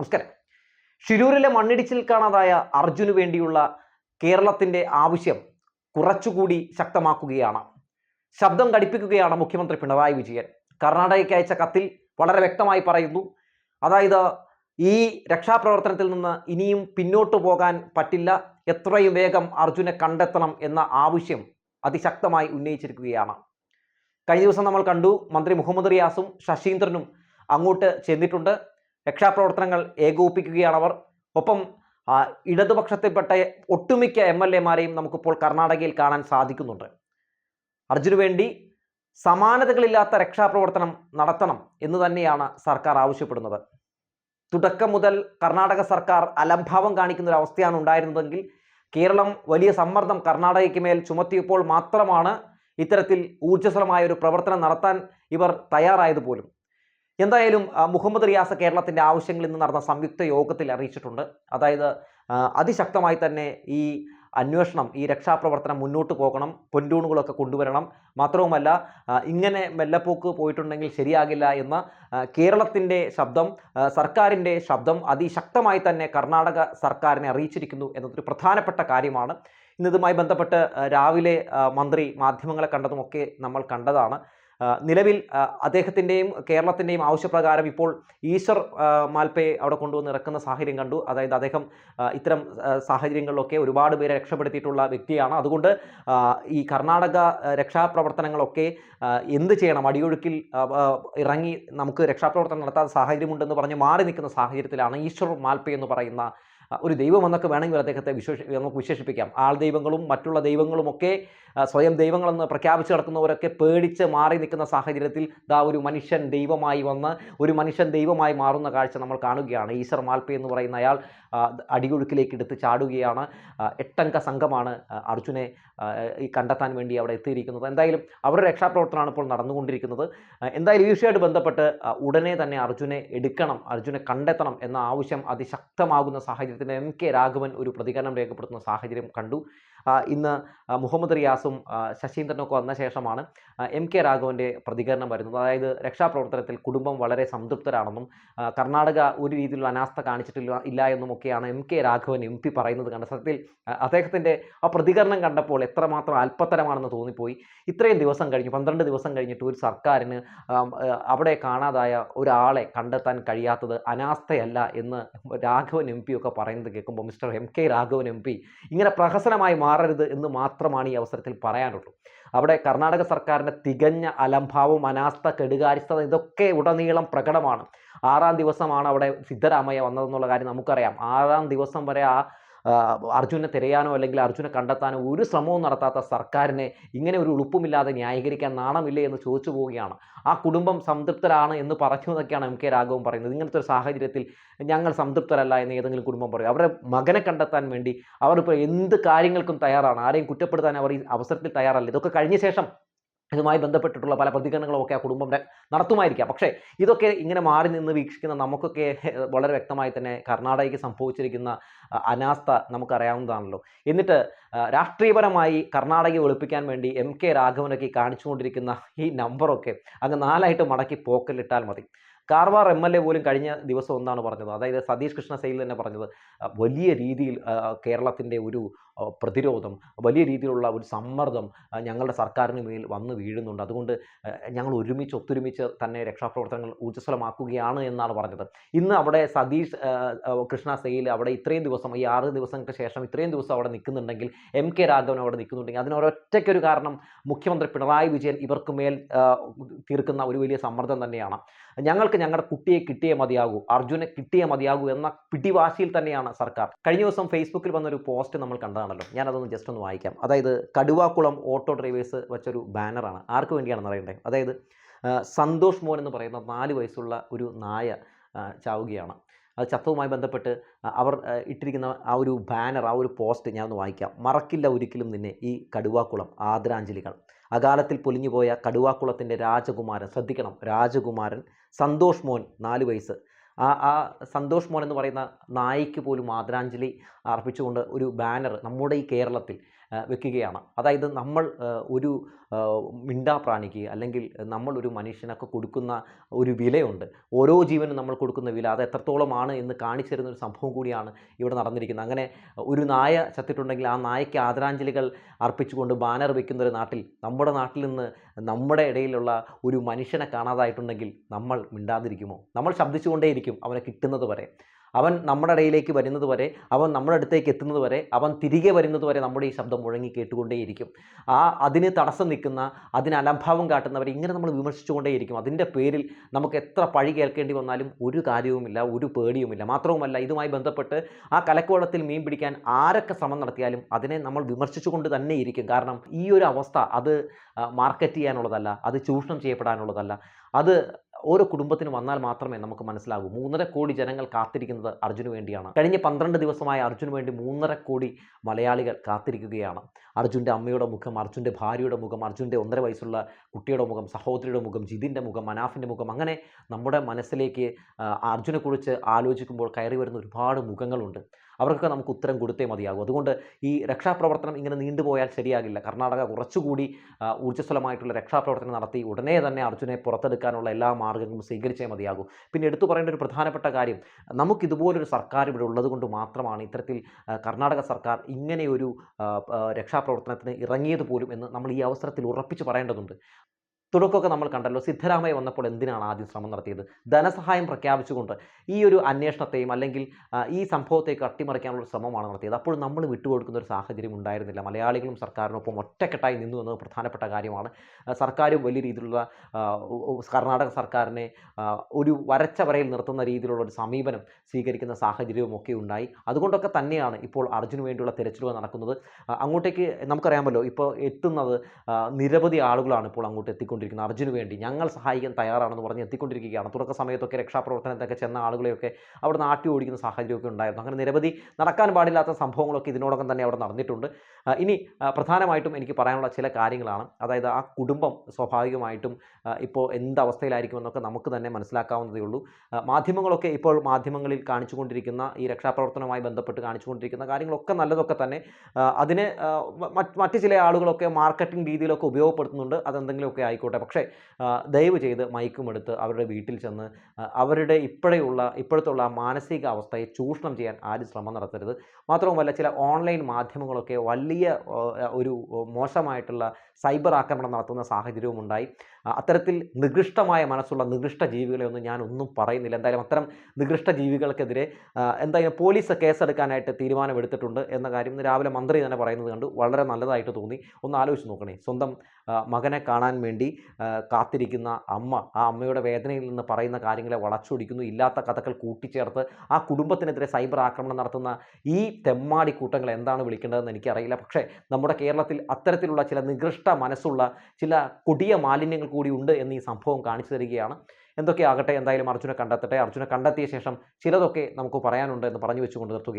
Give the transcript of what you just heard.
നമസ്കാരം. ഷിരൂരിലെ മണ്ണിടിച്ചിൽ കാണാതായ അർജുന് വേണ്ടിയുള്ള കേരളത്തിന്റെ ആവശ്യം കുറച്ചുകൂടി ശക്തമാക്കുകയാണ്. ശബ്ദം കടിപ്പിക്കുകയാണ് മുഖ്യമന്ത്രി പിണറായി വിജയൻ. കർണാടകയ്ക്ക് അയച്ച കത്തിൽ വളരെ വ്യക്തമായി പറയുന്നു. അതായത് ഈ രക്ഷാപ്രവർത്തനത്തിൽ നിന്ന് ഇനിയും പിന്നോട്ട് പോകാൻ പറ്റില്ല. എത്രയും വേഗം അർജുനെ കണ്ടെത്തണം എന്ന ആവശ്യം അതിശക്തമായി ഉന്നയിച്ചിരിക്കുകയാണ്. കഴിഞ്ഞ ദിവസം നമ്മൾ കണ്ടു മന്ത്രി മുഹമ്മദ് റിയാസും ശശീന്ദ്രനും അങ്ങോട്ട് ചെന്നിട്ടുണ്ട്. രക്ഷാപ്രവർത്തനങ്ങൾ ഏകോപിപ്പിക്കുകയാണ് അവർ. ഒപ്പം ഇടതുപക്ഷത്തിൽപ്പെട്ട ഒട്ടുമിക്ക എം എൽ എമാരെയും നമുക്കിപ്പോൾ കർണാടകയിൽ കാണാൻ സാധിക്കുന്നുണ്ട്. അർജുന് വേണ്ടി സമാനതകളില്ലാത്ത രക്ഷാപ്രവർത്തനം നടത്തണം എന്ന് തന്നെയാണ് സർക്കാർ ആവശ്യപ്പെടുന്നത്. തുടക്കം മുതൽ കർണാടക സർക്കാർ അലംഭാവം കാണിക്കുന്ന ഒരു അവസ്ഥയാണ് ഉണ്ടായിരുന്നതെങ്കിൽ കേരളം വലിയ സമ്മർദ്ദം കർണാടകയ്ക്ക് മേൽ ചുമത്തിയപ്പോൾ മാത്രമാണ് ഇത്തരത്തിൽ ഊർജസ്വലമായ ഒരു പ്രവർത്തനം നടത്താൻ ഇവർ തയ്യാറായത് പോലും. എന്തായാലും മുഹമ്മദ് റിയാസ് കേരളത്തിന്റെ ആവശ്യങ്ങൾ ഇന്ന് നടന്ന സംയുക്ത യോഗത്തിൽ അറിയിച്ചിട്ടുണ്ട്. അതായത് അതിശക്തമായി തന്നെ ഈ അന്വേഷണം ഈ രക്ഷാപ്രവർത്തനം മുന്നോട്ട് പോകണം പൊന്റൂണുകളൊക്കെ കൊണ്ടുവരണം. മാത്രവുമല്ല ഇങ്ങനെ മെല്ലപ്പോക്ക് പോയിട്ടുണ്ടെങ്കിൽ ശരിയാകില്ല എന്ന കേരളത്തിന്റെ ശബ്ദം സർക്കാരിന്റെ ശബ്ദം അതിശക്തമായി തന്നെ കർണാടക സർക്കാരിനെ അറിയിച്ചിരിക്കുന്നു എന്നതൊരു പ്രധാനപ്പെട്ട കാര്യമാണ്. ഇന്നിതുമായി ബന്ധപ്പെട്ട് രാവിലെ മന്ത്രി മാധ്യമങ്ങളെ കണ്ടതുമൊക്കെ നമ്മൾ കണ്ടതാണ്. നിലവിൽ അദ്ദേഹത്തിന്റെയും കേരളത്തിന്റെയും ആവശ്യപ്രകാരം ഇപ്പോൾ ഈശ്വർ മാൽപ്പയെ അവിടെ കൊണ്ടുവന്ന് ഇറക്കുന്ന സാഹചര്യം കണ്ടു. അതായത് അദ്ദേഹം ഇത്തരം സാഹചര്യങ്ങളിലൊക്കെ ഒരുപാട് പേരെ രക്ഷപ്പെടുത്തിയിട്ടുള്ള വ്യക്തിയാണ്. അതുകൊണ്ട് ഈ കർണാടക രക്ഷാപ്രവർത്തനങ്ങളൊക്കെ എന്ത് ചെയ്യണം? അടിയൊഴുക്കിൽ ഇറങ്ങി നമുക്ക് രക്ഷാപ്രവർത്തനം നടത്താത്ത സാഹചര്യമുണ്ടെന്ന് പറഞ്ഞ് മാറി നിൽക്കുന്ന സാഹചര്യത്തിലാണ് ഈശ്വർ മാൽപ്പെ എന്ന് പറയുന്ന ഒരു ദൈവം എന്നൊക്കെ വേണമെങ്കിൽ അദ്ദേഹത്തെ വിശേഷ നമുക്ക് വിശേഷിപ്പിക്കാം. ആൾ ദൈവങ്ങളും മറ്റുള്ള ദൈവങ്ങളുമൊക്കെ സ്വയം ദൈവങ്ങളെന്ന് പ്രഖ്യാപിച്ചു നടക്കുന്നവരൊക്കെ പേടിച്ച് മാറി നിൽക്കുന്ന സാഹചര്യത്തിൽ ദാ ഒരു മനുഷ്യൻ ദൈവമായി വന്ന് ഒരു മനുഷ്യൻ ദൈവമായി മാറുന്ന കാഴ്ച നമ്മൾ കാണുകയാണ്. ഈശ്വർ മാൽപ്പ എന്ന് പറയുന്ന അയാൾ അടിയൊഴുക്കിലേക്ക് എടുത്ത് ചാടുകയാണ്. എട്ടംഗ സംഘമാണ് അർജുനെ കണ്ടെത്താൻ വേണ്ടി അവിടെ എത്തിയിരിക്കുന്നത്. എന്തായാലും അവരുടെ രക്ഷാപ്രവർത്തനമാണ് ഇപ്പോൾ നടന്നുകൊണ്ടിരിക്കുന്നത്. എന്തായാലും ഈ വിഷയമായിട്ട് ബന്ധപ്പെട്ട് ഉടനെ തന്നെ അർജുനെ എടുക്കണം അർജുനെ കണ്ടെത്തണം എന്ന ആവശ്യം അതിശക്തമാകുന്ന സാഹചര്യത്തിൽ എം കെ രാഘവൻ ഒരു പ്രതികരണം രേഖപ്പെടുത്തുന്ന സാഹചര്യം കണ്ടു. ഇന്ന് മുഹമ്മദ് റിയാസും ശശീന്ദ്രനൊക്കെ വന്ന ശേഷമാണ് എം കെ രാഘവന്റെ പ്രതികരണം വരുന്നത്. അതായത് രക്ഷാപ്രവർത്തനത്തിൽ കുടുംബം വളരെ സംതൃപ്തരാണെന്നും കർണാടക ഒരു രീതിയിലുള്ള അനാസ്ഥ കാണിച്ചിട്ടില്ല ഇല്ല എന്നും ഒക്കെയാണ് M K Raghavan M P പറയുന്നത് കണ്ട സത്യത്തിൽ അദ്ദേഹത്തിന്റെ ആ പ്രതികരണം കണ്ടപ്പോൾ എത്രമാത്രം അല്പത്തരമാണെന്ന് തോന്നിപ്പോയി. ഇത്രയും ദിവസം കഴിഞ്ഞു പന്ത്രണ്ട് ദിവസം കഴിഞ്ഞിട്ട് ഒരു സർക്കാരിന് അവിടെ കാണാതായ ഒരാളെ കണ്ടെത്താൻ കഴിയാത്തത് അനാസ്ഥയല്ല എന്ന് രാഘവൻ എം പി ഒക്കെ പറയുന്നത് കേൾക്കുമ്പോൾ mister M K Raghavan M P ഇങ്ങനെ പ്രഹസനമായി മാറരുത് എന്ന് മാത്രമാണ് ഈ അവസരത്തിൽ പറയാനുള്ളൂ. അവിടെ കർണാടക സർക്കാരിന്റെ തികഞ്ഞ അലംഭാവം അനാസ്ഥ കെടുകാര്യസ്ഥത ഇതൊക്കെ ഉടനീളം പ്രകടമാണ്. ആറാം ദിവസമാണ് അവിടെ സിദ്ധരാമയ്യ വന്നതെന്നുള്ള കാര്യം നമുക്കറിയാം. ആറാം ദിവസം വരെ ആ, അർജുനെ തിരയാനോ അല്ലെങ്കിൽ അർജുനെ കണ്ടെത്താനോ ഒരു ശ്രമവും നടത്താത്ത സർക്കാരിനെ ഇങ്ങനെ ഒരു ഉളുപ്പുമില്ലാതെ ന്യായീകരിക്കാൻ നാണമില്ലേ എന്ന് ചോദിച്ചു പോവുകയാണ്. ആ കുടുംബം സംതൃപ്തരാണ് എന്ന് പറഞ്ഞു എന്നൊക്കെയാണ് എം കെ രാഘവൻ പറയുന്നത്. ഇങ്ങനത്തെ ഒരു സാഹചര്യത്തിൽ ഞങ്ങൾ സംതൃപ്തരല്ല എന്ന് ഏതെങ്കിലും കുടുംബം പറയും. അവരുടെ മകനെ കണ്ടെത്താൻ വേണ്ടി അവർ ഇപ്പോൾ എന്ത് കാര്യങ്ങൾക്കും തയ്യാറാണ്. ആരെയും കുറ്റപ്പെടുത്താൻ അവർ ഈ അവസരത്തിൽ തയ്യാറല്ല. ഇതൊക്കെ കഴിഞ്ഞ ശേഷം ഇതുമായി ബന്ധപ്പെട്ടിട്ടുള്ള പല പ്രതികരണങ്ങളും ഒക്കെ ആ കുടുംബം നടത്തുമായിരിക്കാം. പക്ഷേ ഇതൊക്കെ ഇങ്ങനെ മാറി നിന്ന് വീക്ഷിക്കുന്ന നമുക്കൊക്കെ വളരെ വ്യക്തമായി തന്നെ കർണാടകയ്ക്ക് സംഭവിച്ചിരിക്കുന്ന അനാസ്ഥ നമുക്കറിയാവുന്നതാണല്ലോ. എന്നിട്ട് രാഷ്ട്രീയപരമായി കർണാടകയെ ഒളിപ്പിക്കാൻ വേണ്ടി എം കെ രാഘവനൊക്കെ കാണിച്ചുകൊണ്ടിരിക്കുന്ന ഈ നമ്പറൊക്കെ അങ്ങ് നാലായിട്ട് മടക്കി പോക്കലിട്ടാൽ മതി. കാർവാർ എം എൽ എ പോലും കഴിഞ്ഞ ദിവസം ഒന്നാണ് പറഞ്ഞത്. അതായത് സതീഷ് കൃഷ്ണ സെയിൽ തന്നെ പറഞ്ഞത്. വലിയ രീതിയിൽ കേരളത്തിന്റെ ഒരു പ്രതിരോധം വലിയ രീതിയിലുള്ള ഒരു സമ്മർദ്ദം ഞങ്ങളുടെ സർക്കാരിന് മേൽ വന്ന് വീഴുന്നുണ്ട്. അതുകൊണ്ട് ഞങ്ങൾ ഒരുമിച്ച് ഒത്തൊരുമിച്ച് തന്നെ രക്ഷാപ്രവർത്തനങ്ങൾ ഊർജസ്വലമാക്കുകയാണ് എന്നാണ് പറഞ്ഞത്. ഇന്ന് അവിടെ സതീഷ് കൃഷ്ണ സെയിൽ അവിടെ ഇത്രയും ദിവസം ഈ ആറ് ദിവസങ്ങൾക്ക് ശേഷം ഇത്രയും ദിവസം അവിടെ നിൽക്കുന്നുണ്ടെങ്കിൽ എം കെ രാഘവൻ അവിടെ നിൽക്കുന്നുണ്ടെങ്കിൽ അതിനൊരൊറ്റയ്ക്കൊരു കാരണം മുഖ്യമന്ത്രി പിണറായി വിജയൻ ഇവർക്ക് മേൽ തീർക്കുന്ന ഒരു വലിയ സമ്മർദ്ദം തന്നെയാണ്. ഞങ്ങൾക്ക് ഞങ്ങളുടെ കുട്ടിയെ കിട്ടിയേ മതിയാകൂ അർജുനെ കിട്ടിയേ മതിയാകൂ എന്ന പിടിവാശിയിൽ തന്നെയാണ് സർക്കാർ. കഴിഞ്ഞ ദിവസം ഫേസ്ബുക്കിൽ വന്നൊരു പോസ്റ്റ് നമ്മൾ കണ്ടതാണല്ലോ ഞാനതൊന്ന് ജസ്റ്റ് ഒന്ന് വായിക്കാം. അതായത് കടുവാക്കുളം ഓട്ടോ ഡ്രൈവേഴ്സ് വെച്ചൊരു ബാനറാണ്. ആർക്ക് വേണ്ടിയാണെന്ന് അറിയണ്ടേ അതായത് സന്തോഷ് മോൻ എന്ന് പറയുന്ന നാല് വയസ്സുള്ള ഒരു നായ ചാവുകയാണ്. അത് ചത്തവുമായി ബന്ധപ്പെട്ട് അവർ ഇട്ടിരിക്കുന്ന ആ ഒരു ബാനർ ആ ഒരു പോസ്റ്റ് ഞാനൊന്ന് വായിക്കാം. മറക്കില്ല ഒരിക്കലും നിന്നെ ഈ കടുവാക്കുളം ആദരാഞ്ജലികൾ. അകാലത്തിൽ പൊലിഞ്ഞുപോയ കടുവാക്കുളത്തിന്റെ രാജകുമാരൻ ശ്രദ്ധിക്കണം രാജകുമാരൻ സന്തോഷ് മോൻ നാല് വയസ്സ്. ആ ആ സന്തോഷ് മോൻ എന്ന് പറയുന്ന നായിക്ക് പോലും ആദരാഞ്ജലി അർപ്പിച്ചുകൊണ്ട് ഒരു ബാനർ നമ്മുടെ ഈ കേരളത്തിൽ വെക്കുകയാണ്. അതായത് നമ്മൾ ഒരു മിണ്ടാപ്രാണിക്ക് അല്ലെങ്കിൽ നമ്മൾ ഒരു മനുഷ്യനൊക്കെ കൊടുക്കുന്ന ഒരു വിലയുണ്ട്. ഓരോ ജീവനും നമ്മൾ കൊടുക്കുന്ന വില അത് എത്രത്തോളമാണ് എന്ന് കാണിച്ചു തരുന്ന ഒരു സംഭവം കൂടിയാണ് ഇവിടെ നടന്നിരിക്കുന്നത്. അങ്ങനെ ഒരു നായ ചത്തിട്ടുണ്ടെങ്കിൽ ആ നായയ്ക്ക് ആദരാഞ്ജലികൾ അർപ്പിച്ചുകൊണ്ട് ബാനർ വയ്ക്കുന്ന ഒരു നാട്ടിൽ നമ്മുടെ നാട്ടിൽ നിന്ന് നമ്മുടെ ഇടയിലുള്ള ഒരു മനുഷ്യനെ കാണാതായിട്ടുണ്ടെങ്കിൽ നമ്മൾ മിണ്ടാതിരിക്കുമോ? നമ്മൾ ശബ്ദിച്ചുകൊണ്ടേയിരിക്കും അവനെ കിട്ടുന്നത് വരെ. അവൻ നമ്മുടെ ഇടയിലേക്ക് വരുന്നത് വരെ അവൻ നമ്മുടെ അടുത്തേക്ക് എത്തുന്നത് വരെ അവൻ തിരികെ വരുന്നത് വരെ നമ്മുടെ ഈ ശബ്ദം മുഴങ്ങി കേട്ടുകൊണ്ടേയിരിക്കും. ആ അതിന് തടസ്സം നിൽക്കുന്ന അതിന് അലംഭാവം കാട്ടുന്നവരെ ഇങ്ങനെ നമ്മൾ വിമർശിച്ചുകൊണ്ടേയിരിക്കും. അതിന്റെ പേരിൽ നമുക്ക് എത്ര പഴി കേൾക്കേണ്ടി വന്നാലും ഒരു കാര്യവുമില്ല ഒരു പേടിയുമില്ല. മാത്രവുമല്ല ഇതുമായി ബന്ധപ്പെട്ട് ആ കലക്കോളത്തിൽ മീൻ പിടിക്കാൻ ആരൊക്കെ ശ്രമം നടത്തിയാലും അതിനെ നമ്മൾ വിമർശിച്ചുകൊണ്ട് തന്നെ ഇരിക്കും കാരണം ഈ ഒരു അവസ്ഥ അത് മാർക്കറ്റ് ചെയ്യാനുള്ളതല്ല അത് ചൂഷണം ചെയ്യപ്പെടാനുള്ളതല്ല. അത് ഓരോ കുടുംബത്തിന് വന്നാൽ മാത്രമേ നമുക്ക് മനസ്സിലാകൂ. മൂന്നര കോടി ജനങ്ങൾ കാത്തിരിക്കുന്നത് അർജുന് വേണ്ടിയാണ്. കഴിഞ്ഞ പന്ത്രണ്ട് ദിവസമായി അർജുന് വേണ്ടി മൂന്നര കോടി മലയാളികൾ കാത്തിരിക്കുകയാണ്. അർജുന്റെ അമ്മയുടെ മുഖം അർജുന്റെ ഭാര്യയുടെ മുഖം അർജുന്റെ ഒന്നര വയസ്സുള്ള കുട്ടിയുടെ മുഖം സഹോദരിയുടെ മുഖം ജിതിന്റെ മുഖം മനാഫിന്റെ മുഖം അങ്ങനെ നമ്മുടെ മനസ്സിലേക്ക് അർജുനെക്കുറിച്ച് ആലോചിക്കുമ്പോൾ കയറി വരുന്ന ഒരുപാട് മുഖങ്ങളുണ്ട്. അവർക്കൊക്കെ നമുക്ക് ഉത്തരം കൊടുത്തേ മതിയാകും. അതുകൊണ്ട് ഈ രക്ഷാപ്രവർത്തനം ഇങ്ങനെ നീണ്ടുപോയാൽ ശരിയാകില്ല. കർണാടക കുറച്ചുകൂടി ഊർജസ്വലമായിട്ടുള്ള രക്ഷാപ്രവർത്തനം നടത്തി ഉടനെ തന്നെ അർജുനെ പുറത്തെടുക്കാനുള്ള എല്ലാ മാർഗങ്ങളും സ്വീകരിച്ചേ മതിയാകൂ. പിന്നെ എടുത്തു പറയേണ്ട ഒരു പ്രധാനപ്പെട്ട കാര്യം നമുക്കിതുപോലൊരു സർക്കാർ ഇവിടെ ഉള്ളത് കൊണ്ട് മാത്രമാണ് ഇത്തരത്തിൽ കർണാടക സർക്കാർ ഇങ്ങനെയൊരു രക്ഷാപ്രവർത്തനത്തിന് ഇറങ്ങിയത് പോലും എന്ന് നമ്മൾ ഈ അവസരത്തിൽ ഉറപ്പിച്ച് പറയേണ്ടതുണ്ട്. തുടക്കമൊക്കെ നമ്മൾ കണ്ടല്ലോ. സിദ്ധരാമയ്യ വന്നപ്പോൾ എന്തിനാണ് ആദ്യം ശ്രമം നടത്തിയത്? ധനസഹായം പ്രഖ്യാപിച്ചുകൊണ്ട് ഈ ഒരു അന്വേഷണത്തെയും അല്ലെങ്കിൽ ഈ സംഭവത്തേക്ക് അട്ടിമറിക്കാനുള്ള ശ്രമമാണ് നടത്തിയത്. അപ്പോൾ നമ്മൾ വിട്ടുകൊടുക്കുന്ന ഒരു സാഹചര്യം ഉണ്ടായിരുന്നില്ല. മലയാളികളും സർക്കാരിനൊപ്പം ഒറ്റക്കെട്ടായി നിന്നു എന്നത് പ്രധാനപ്പെട്ട കാര്യമാണ്. സർക്കാർ വലിയ രീതിയിലുള്ള കർണാടക സർക്കാരിനെ ഒരു വരച്ച വരയിൽ നിർത്തുന്ന രീതിയിലുള്ള ഒരു സമീപനം സ്വീകരിക്കുന്ന സാഹചര്യവും ഒക്കെ ഉണ്ടായി. അതുകൊണ്ടൊക്കെ തന്നെയാണ് ഇപ്പോൾ അർജുന് വേണ്ടിയുള്ള തിരച്ചിലുകൾ നടക്കുന്നത്. അങ്ങോട്ടേക്ക് നമുക്കറിയാമല്ലോ ഇപ്പോൾ എത്തുന്നത് നിരവധി ആളുകളാണ് ഇപ്പോൾ അങ്ങോട്ട് എത്തിക്കൊണ്ടിരിക്കുന്നത് അർജുന് വേണ്ടി ഞങ്ങൾ സഹായിക്കാൻ തയ്യാറാണെന്ന് പറഞ്ഞ് എത്തിക്കൊണ്ടിരിക്കുകയാണ്. തുടക്ക സമയത്തൊക്കെ രക്ഷാപ്രവർത്തനത്തൊക്കെ ചെന്ന ആളുകളെയൊക്കെ അവിടെ നാട്ടി ഓടിക്കുന്ന സാഹചര്യമൊക്കെ ഉണ്ടായിരുന്നു. അങ്ങനെ നിരവധി നടക്കാൻ പാടില്ലാത്ത സംഭവങ്ങളൊക്കെ ഇതിനോടകം തന്നെ അവിടെ നടന്നിട്ടുണ്ട്. ഇനി പ്രധാനമായിട്ടും എനിക്ക് പറയാനുള്ള ചില കാര്യങ്ങളാണ്. അതായത് ആ കുടുംബം സ്വാഭാവികമായിട്ടും ഇപ്പോൾ എന്ത് അവസ്ഥയിലായിരിക്കുമെന്നൊക്കെ നമുക്ക് തന്നെ മനസ്സിലാക്കാവുന്നതേ ഉള്ളൂ. മാധ്യമങ്ങളൊക്കെ ഇപ്പോൾ മാധ്യമങ്ങളിൽ കാണിച്ചുകൊണ്ടിരിക്കുന്ന ഈ രക്ഷാപ്രവർത്തനവുമായി ബന്ധപ്പെട്ട് കാണിച്ചുകൊണ്ടിരിക്കുന്ന കാര്യങ്ങളൊക്കെ നല്ലതൊക്കെ തന്നെ. അതിന് മറ്റ് ചില ആളുകളൊക്കെ മാർക്കറ്റിംഗ് രീതിയിലൊക്കെ ഉപയോഗപ്പെടുത്തുന്നുണ്ട്. അതെന്തെങ്കിലുമൊക്കെ ആയിക്കോട്ടെ. പക്ഷേ ആ, ദയവ് ചെയ്ത് മൈക്കും എടുത്ത് അവരുടെ വീട്ടിൽ ചെന്ന് അവരുടെ ഇപ്പോഴെയുള്ള ഇപ്പോഴത്തുള്ള മാനസിക അവസ്ഥയെ ചൂഷണം ചെയ്യാൻ ആരും ശ്രമം നടത്തരുത്. മാത്രവുമല്ല ചില ഓൺലൈൻ മാധ്യമങ്ങളൊക്കെ വലിയ ഒരു മോശമായിട്ടുള്ള സൈബർ ആക്രമണം നടത്തുന്ന സാഹചര്യവും ഉണ്ടായി അത്തരത്തിൽ നികൃഷ്ടമായ മനസ്സുള്ള നികൃഷ്ട ജീവികളെ ഒന്നും ഞാൻ ഒന്നും പറയുന്നില്ല. എന്തായാലും അത്തരം നികൃഷ്ട ജീവികൾക്കെതിരെ എന്തായാലും പോലീസ് കേസെടുക്കാനായിട്ട് തീരുമാനമെടുത്തിട്ടുണ്ട് എന്ന കാര്യം ഇന്ന് രാവിലെ മന്ത്രി തന്നെ പറയുന്നത് കണ്ടു. വളരെ നല്ലതായിട്ട് തോന്നി. ഒന്ന് ആലോചിച്ച് നോക്കണേ. സ്വന്തം മകനെ കാണാൻ വേണ്ടി കാത്തിരിക്കുന്ന അമ്മ ആ അമ്മയുടെ വേദനയിൽ നിന്ന് പറയുന്ന കാര്യങ്ങളെ വളച്ചൊടിക്കുന്നു. ഇല്ലാത്ത കഥകൾ കൂട്ടിച്ചേർത്ത് ആ കുടുംബത്തിനെതിരെ സൈബർ ആക്രമണം നടത്തുന്ന ഈ തെമ്മാടി കൂട്ടങ്ങൾ എന്താണ് വിളിക്കേണ്ടതെന്ന് എനിക്കറിയില്ല. പക്ഷേ നമ്മുടെ കേരളത്തിൽ അത്തരത്തിലുള്ള ചില നികൃഷ്ട മനസ്സുള്ള ചില കൊടിയ മാലിന്യങ്ങൾ കൂടി ഉണ്ട് എന്ന് ഈ സംഭവം കാണിച്ചു തരികയാണ്. എന്തൊക്കെയാകട്ടെ എന്തായാലും അർജുനെ കണ്ടെത്തട്ടെ. അർജുനെ കണ്ടെത്തിയ ശേഷം ചിലതൊക്കെ നമുക്ക് പറയാനുണ്ട് എന്ന് പറഞ്ഞു വെച്ചുകൊണ്ട് നിർത്തുകയാണ്.